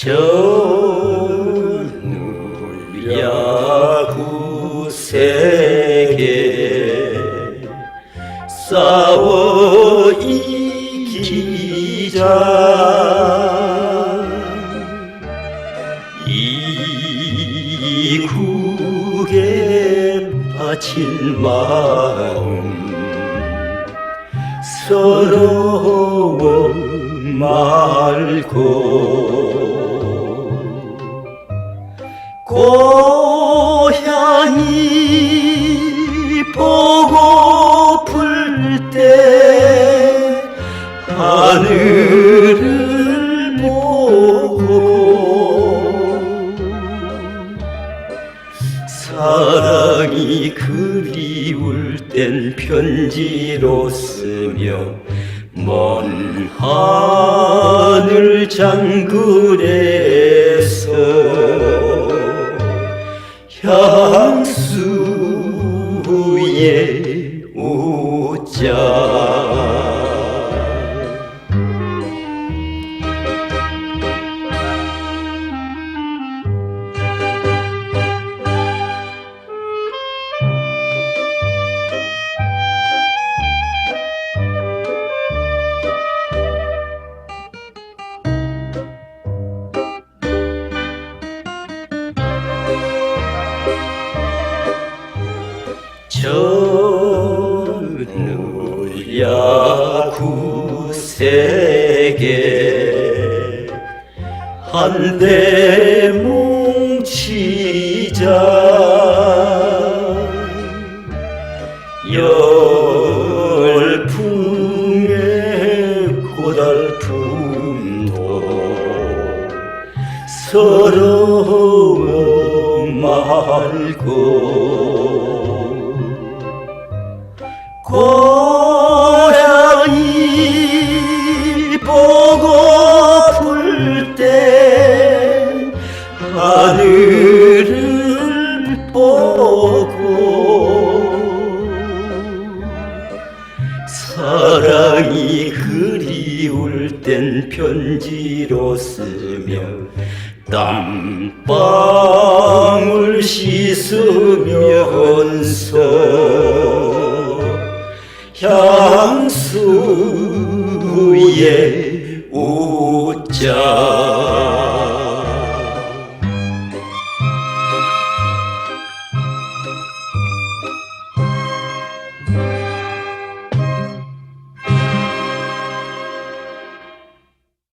전우 야구 세계 싸워 이기자 이 국에 바칠 마음 서러워 말고 고향이 보고플 때 하늘을 보고 사랑이 그리울 땐 편지로 쓰며 먼 하늘 장군에 향수에 웃자 전우 야 구 세계. 한데 뭉치자. 열풍의 고달픔도 서러워 말고 보고 사랑이 그리울 땐 편지로 쓰며 땀방울 씻으면서 향수에 웃자